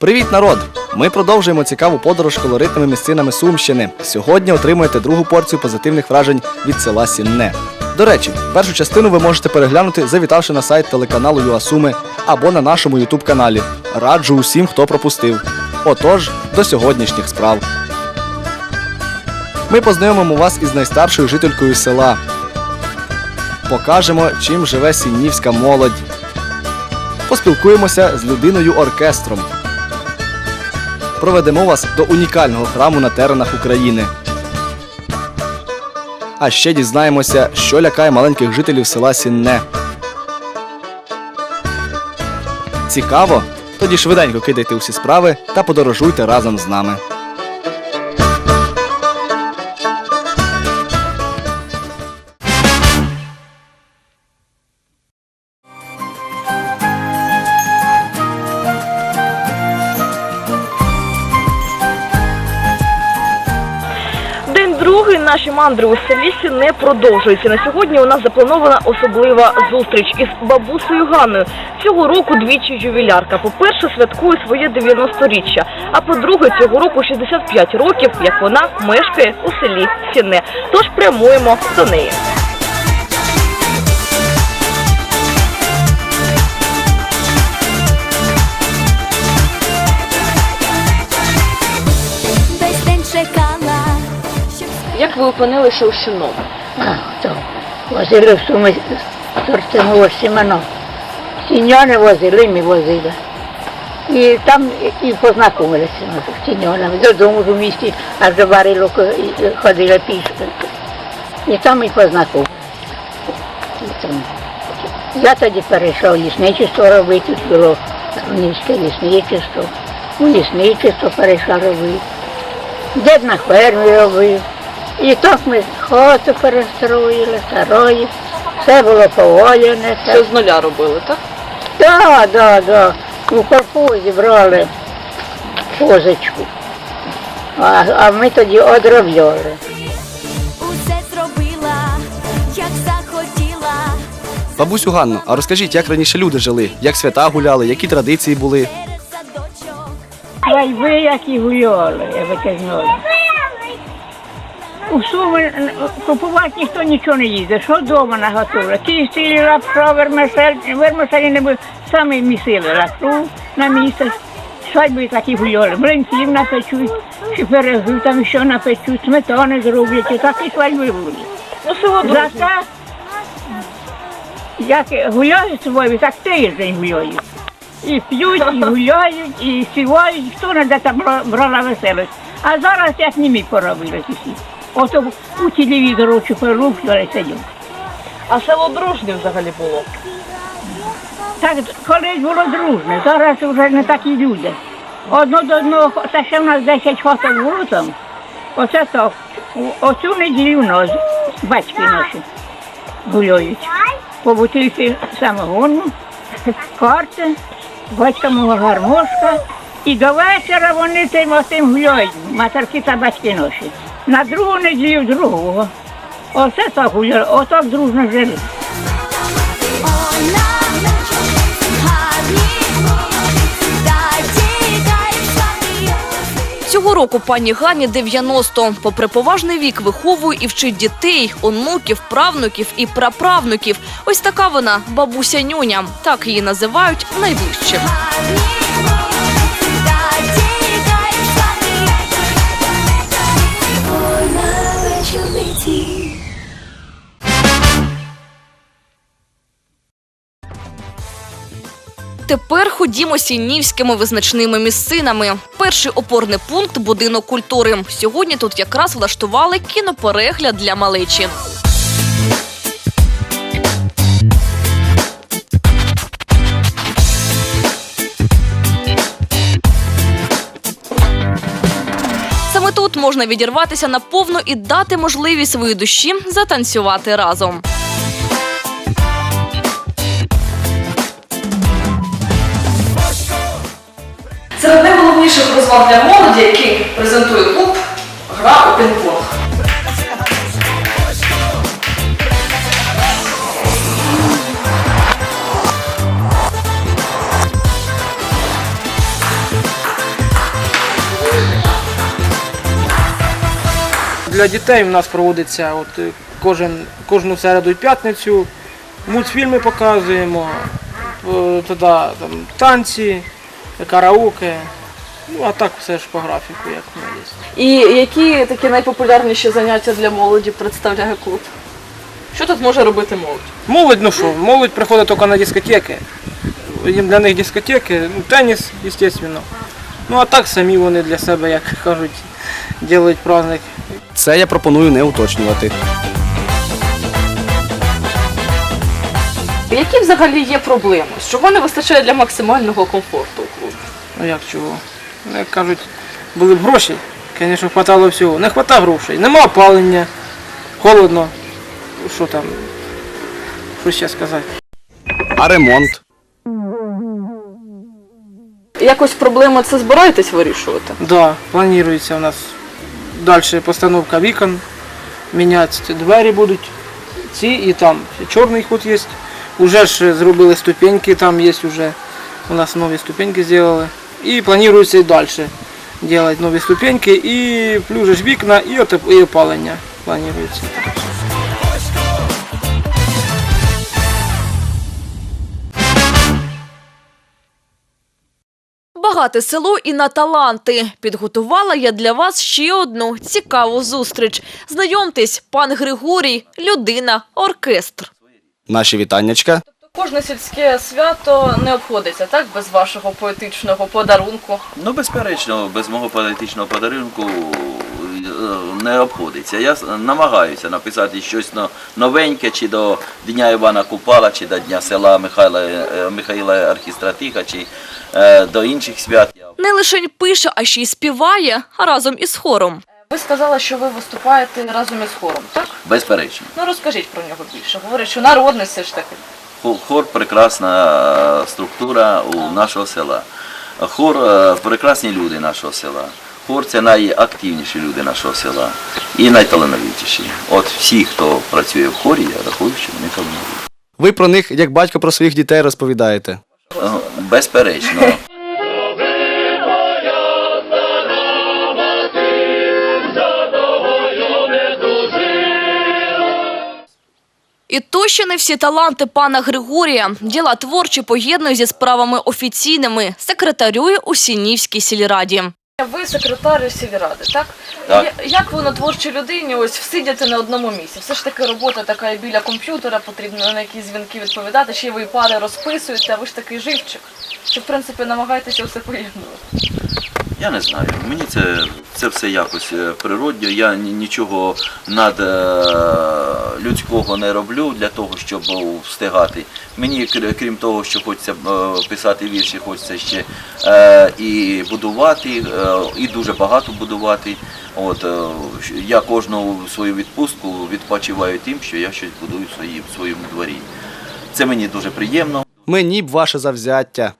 Привіт, народ! Ми продовжуємо цікаву подорож колоритними місцинами Сумщини. Сьогодні отримуєте другу порцію позитивних вражень від села Сінне. До речі, першу частину ви можете переглянути, завітавши на сайт телеканалу ЮАСуми або на нашому Ютуб каналі. Раджу усім, хто пропустив. Отож, до сьогоднішніх справ. Ми познайомимо вас із найстаршою жителькою села. Покажемо, чим живе сіннівська молодь. Поспілкуємося з людиною оркестром. Проведемо вас до унікального храму на теренах України. А ще дізнаємося, що лякає маленьких жителів села Сінне. Цікаво? Тоді швиденько кидайте усі справи та подорожуйте разом з нами. День наші мандри у селісі не продовжуються. На сьогодні у нас запланована особлива зустріч із бабусею Ганною. Цього року двічі ювілярка. По-перше, святкує своє 90-річчя, а по-друге, цього року 65 років, як вона мешкає у селі Сіне. Тож прямуємо до неї. Як ви опинилися у Сіному? Возили в суми сортимо сімено. Сіньони возили, ми возили. І там і, познайомилися ми з сіньонами. Додому у місті аж до барилок ходили пішки. І там і познайомилися. Я тоді перейшов лісничество робити, тут було Рунівське лісничество. У лісничество перейшла робити. Дід на фермі робив. І так ми хату перестроїли, старої. Все було поволене. Все з нуля робили, так? Так, так, так. У корпузі брали позичку. А, а ми тоді одробляли. усе зробила, як захотіла. Бабусю Ганно, а розкажіть, як раніше люди жили, як свята гуляли, які традиції були. Садочок. Ай ви які гуляли, я би казала. У суми купувати ніхто нічого не їде. Що вдома наготовили? Ті сілі лапша, вермишель, вермишелі не були. Самі місили лапшу на місяць. Свадьби такі гуляли. Блинців напечуть, чи пироги там що напечуть, сметани зроблять. І такі свадьби були. Ну. Зате, як гуляють свої, так тиждень гуляють. І п'ють, і гуляють, і співають, хто не де там брала веселость. А зараз як німі поробили усі. Ото у телевізору чи перелуплювали сидять. А село дружне взагалі було. Так колись було дружне, зараз вже не такі люди. Одно до одного, та ще в нас 10 хаток там. Оце. У- Оцю неділю нас батьки наші гуляють. По бутильці самогону, карти, батька мого гармошка. І до вечора вони цим отим гуляють, матерки та батьки наші. На другу неділю другого. Оце так гуляли, отак дружно жили. Цього року пані Гані 90. Попри поважний вік, виховує і вчить дітей, онуків, правнуків і праправнуків. Ось така вона бабуся нюня. Так її називають найближче. Тепер ходімо сіннівськими визначними місцинами. Перший опорний пункт будинок культури. Сьогодні тут якраз влаштували кіноперегляд для малечі. Саме тут можна відірватися наповну і дати можливість своїй душі затанцювати разом. вирішили розваг для молоді, який презентує клуб Гра у пінг-понг». Для дітей у нас проводиться от е, кожен, кожну середу і п'ятницю. Мультфільми показуємо, е, тоді там танці, караоке. Ну, а так все ж по графіку, як в мене є. І які такі найпопулярніші заняття для молоді представляє клуб? Що тут може робити молодь? Молодь, ну що, молодь приходить тільки на дискотеки. Їм для них дискотеки, ну, теніс, звісно. Ну а так самі вони для себе, як кажуть, роблять праздник. Це я пропоную не уточнювати. Які взагалі є проблеми? Чого не вистачає для максимального комфорту у клубі? Ну як чого? Ну, як кажуть, були б гроші, звісно, хватало всього. Не хватає грошей, нема опалення, холодно. Що там? Що ще сказати? А ремонт? Якось проблеми це збираєтесь вирішувати? Да, планується у нас далі постановка вікон, міняти двері будуть. Ці і там чорний ход є. Уже ж зробили ступеньки, там є вже. У нас нові ступеньки зробили. І планується і далі робити нові ступеньки, же ж вікна, і, отоп- і опалення планується. Багате село і на таланти. Підготувала я для вас ще одну цікаву зустріч. Знайомтесь, пан Григорій, людина, оркестр. Наші вітаннячка. Кожне сільське свято не обходиться, так, без вашого поетичного подарунку. Ну, безперечно, без мого політичного подарунку е, не обходиться. Я намагаюся написати щось новеньке, чи до Дня Івана Купала, чи до Дня села Михайла, е, Михаїла Архістратиха, чи е, до інших свят. Не лише пише, а ще й співає разом із хором. Ви сказали, що ви виступаєте разом із хором, так? Безперечно. Ну розкажіть про нього більше. Говорять, що народний все ж таки. Хо- Хор прекрасна структура у нашого села. Хор прекрасні люди нашого села. Хор це найактивніші люди нашого села і найталановитіші. От всі, хто працює в хорі, я рахую, що вони талановиті. Ви про них, як батько про своїх дітей, розповідаєте. Е, Безперечно. І то ще не всі таланти пана Григорія. Діла творчі поєднує зі справами офіційними. Секретарює у Сінівській сільраді. Ви секретар сільради, так? Так. Як воно творчій людині ось всидіти на одному місці? Все ж таки робота така біля комп'ютера, потрібно на якісь дзвінки відповідати, ще ви пари розписуєте, а ви ж такий живчик. Чи в принципі намагаєтеся все поєднувати? Я не знаю. Мені це, це все якось е, природньо. Я нічого над е, людського не роблю для того, щоб встигати. Мені, крім того, що хочеться е, писати вірші, хочеться ще і будувати, і дуже багато будувати. От, я кожну свою відпустку відпочиваю тим, що я щось будую в своєму дворі. Це мені дуже приємно. Мені б ваше завзяття.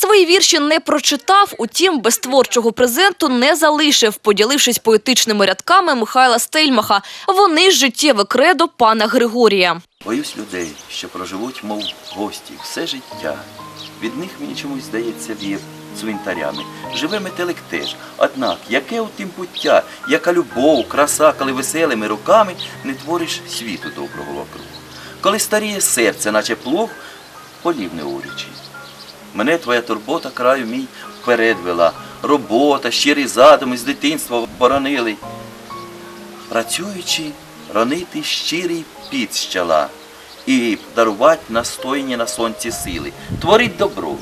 Свої вірші не прочитав, утім, без творчого презенту не залишив, поділившись поетичними рядками Михайла Стельмаха. Вони життєве кредо пана Григорія. Боюсь людей, що проживуть, мов гості, все життя. Від них мені чомусь здається вір цвинтарями. Живе метелик теж. Однак, яке у тим пуття, яка любов, краса, коли веселими руками не твориш світу доброго вокруг. Коли старіє серце, наче плуг, полів не урічі. Мене твоя турбота краю мій вперед вела. Робота, щирі задуми з дитинства боронили. Працюючи, ронити щирий піт з чола і дарувати настойні на сонці сили, творить добро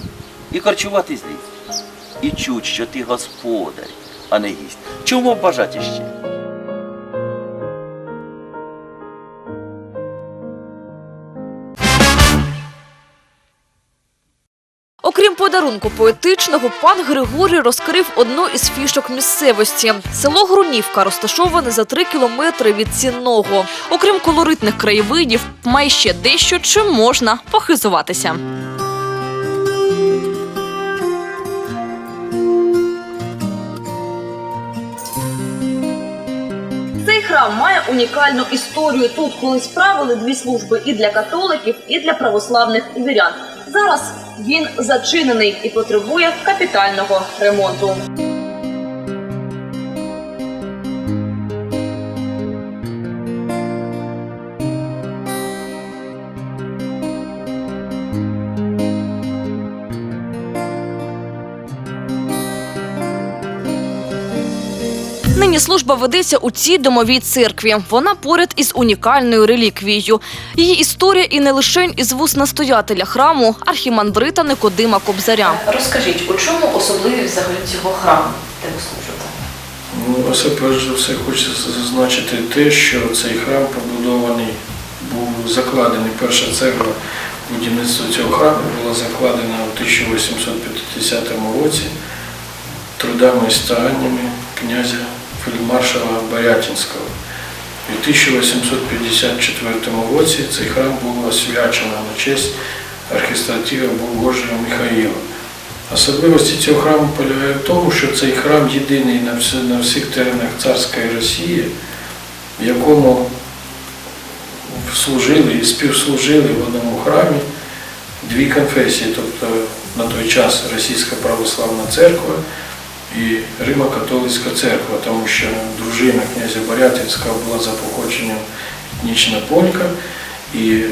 і харчувати злість. І чуть, що ти господар, а не гість. Чому бажати ще? Окрім подарунку поетичного, пан Григорій розкрив одну із фішок місцевості. Село Грунівка розташоване за три кілометри від Цінного. Окрім колоритних краєвидів, має ще дещо, чим можна похизуватися. Цей храм має унікальну історію. Тут колись правили дві служби і для католиків, і для православних вірян. Зараз він зачинений і потребує капітального ремонту. Служба ведеться у цій домовій церкві. Вона поряд із унікальною реліквією. Її історія і не лише із вуст настоятеля храму архімандрита Никодима Кобзаря. Розкажіть, у чому особливість взагалі цього храму, де ви служите? Ну, ось перш за все хочеться зазначити те, що цей храм побудований, був закладений, перша цегла будівництва цього храму була закладена у 1850 році трудами і стараннями князя фельдмаршала Борятинського. В 1854 році цей храм був освячено на честь архістратіга Богожого Михаїла. Особливості цього храму полягає в тому, що цей храм єдиний на всіх теренах царської Росії, в якому служили і співслужили в одному храмі дві конфесії, тобто на той час Російська православна церква і Римо-католицька церква, тому що дружина князя Борятинського була за походженням етнічна полька, і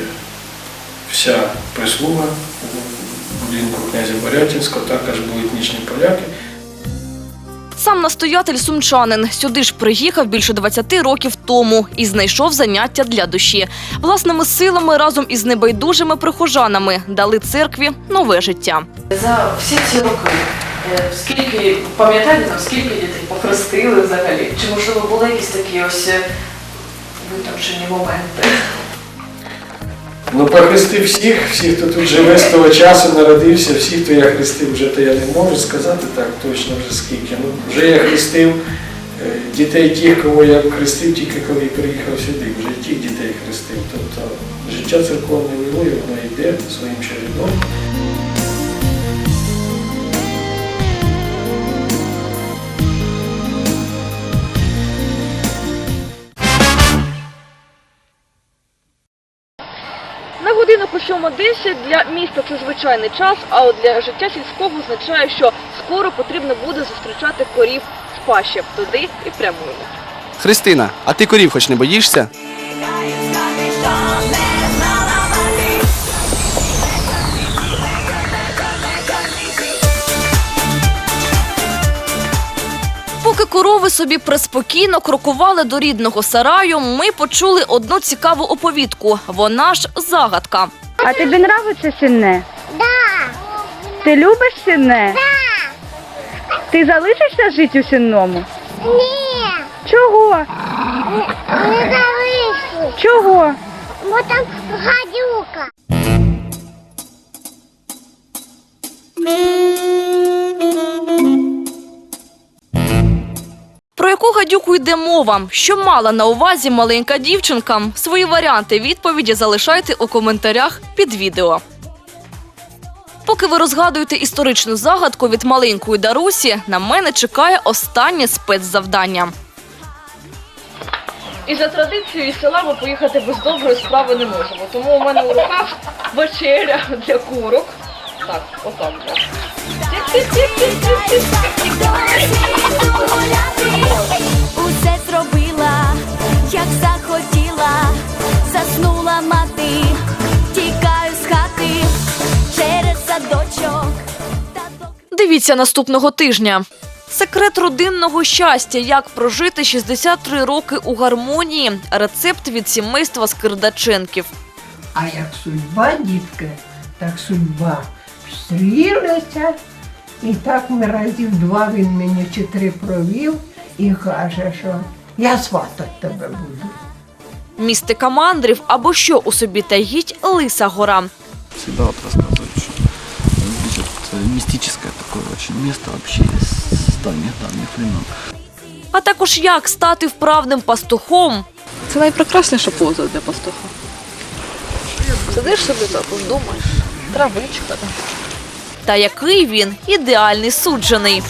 вся прислуга у будинку князя Борятинського також були етнічні поляки. Сам настоятель сумчанин сюди ж приїхав більше 20 років тому і знайшов заняття для душі. Власними силами разом із небайдужими прихожанами дали церкві нове життя. За всі ці роки, скільки пам'ятаєте там, скільки дітей похрестили взагалі? Чи можливо були якісь такі ось е, витончені моменти? Ну, похрестив всіх, всіх, хто тут живе з того часу, народився, всіх, хто я хрестив, вже то я не можу сказати так точно вже скільки. Ну, вже я хрестив е, дітей тих, кого я хрестив тільки коли приїхав сюди, вже тих дітей хрестив. Тобто життя церковне воно йде своїм чередом. На годину по 7.10 для міста це звичайний час, а от для життя сільського означає, що скоро потрібно буде зустрічати корів з пащі. Туди і прямуємо. Христина, а ти корів хоч не боїшся? Корови собі преспокійно крокували до рідного сараю, ми почули одну цікаву оповідку. Вона ж загадка. А тобі нравиться сінне? Да. Ти любиш сінне? Да. Ти залишишся жити у сінному? Ні. Чого? Не залишу, Чого? бо там гадюка. Про яку гадюку йде мова? Що мала на увазі маленька дівчинка? Свої варіанти відповіді залишайте у коментарях під відео. Поки ви розгадуєте історичну загадку від маленької Дарусі, на мене чекає останнє спецзавдання. І за традицією із села ми поїхати без доброї справи не можемо. Тому у мене у руках вечеря для курок. Так, отак. от. Дивіться наступного тижня. Секрет родинного щастя. Як прожити 63 роки у гармонії. Рецепт від сімейства Скирдаченків. А як судьба, дітки, так судьба. Встрілися, і так ми разів два він мені чи три провів і каже, що я сватать тебе буду. Містика мандрів або що у собі таїть Лиса гора. всегда вот место вообще с там не хреном. А також як стати вправним пастухом. Це найпрекрасніша поза для пастуха. Сидиш собі так, думаєш. Травичка. Та який він ідеальний суджений.